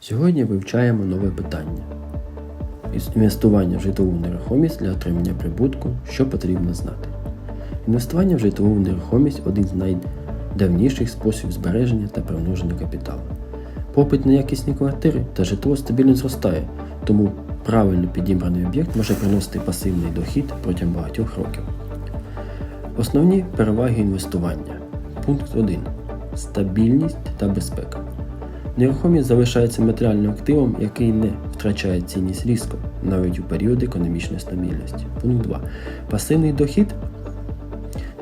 Сьогодні вивчаємо нове питання. Інвестування в житлову нерухомість для отримання прибутку, що потрібно знати. Інвестування в житлову нерухомість один з найдавніших способів збереження та примноження капіталу. Попит на якісні квартири та житло стабільно зростає, тому правильно підібраний об'єкт може приносити пасивний дохід протягом багатьох років. Основні переваги інвестування. Пункт 1. Стабільність та безпека. Нерухомість залишається матеріальним активом, який не втрачає цінність різко, навіть у період економічної стабільності. Пункт 2. Пасивний дохід.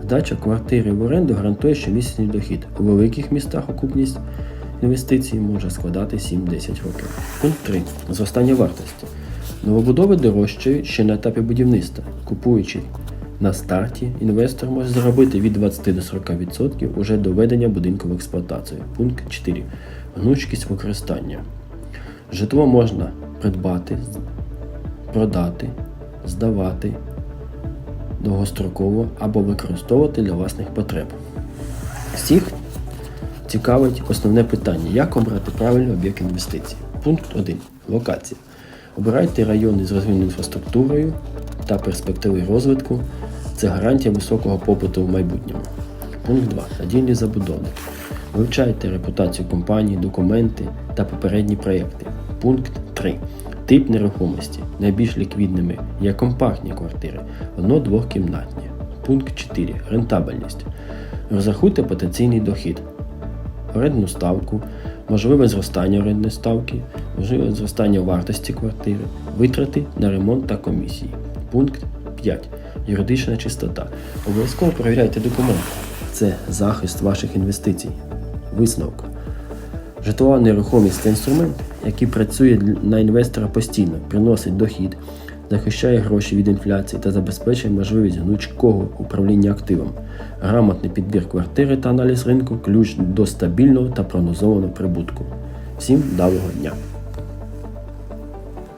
Здача квартири в оренду гарантує щомісячний дохід. У великих містах окупність інвестицій може складати 7-10 років. Пункт 3. Зростання вартості. Новобудови дорожчають ще на етапі будівництва. Купуючи на старті, інвестор може заробити від 20 до 40% уже до введення будинку в експлуатацію. Пункт 4. Гнучкість використання. Житло можна придбати, продати, здавати довгостроково або використовувати для власних потреб. Всіх цікавить основне питання: як обрати правильний об'єкт інвестицій. Пункт 1. Локація. Обирайте райони з розвиненою інфраструктурою та перспективи розвитку. Це гарантія високого попиту в майбутньому. Пункт 2. Надійний забудовник. Вивчайте репутацію компанії, документи та попередні проєкти. Пункт 3. Тип нерухомості. Найбільш ліквідними є компактні квартири, одно-двохкімнатні. Пункт 4. Рентабельність. Розрахуйте потенційний дохід, орендну ставку, можливе зростання орендної ставки, можливе зростання вартості квартири, витрати на ремонт та комісії. Пункт 5. Юридична чистота. Обов'язково перевіряйте документи. Це захист ваших інвестицій. Висновок. Житлова нерухомість це інструмент, який працює на інвестора постійно, приносить дохід, захищає гроші від інфляції та забезпечує можливість гнучкого управління активом. Грамотний підбір квартири та аналіз ринку ключ до стабільного та прогнозованого прибутку. Всім доброго дня!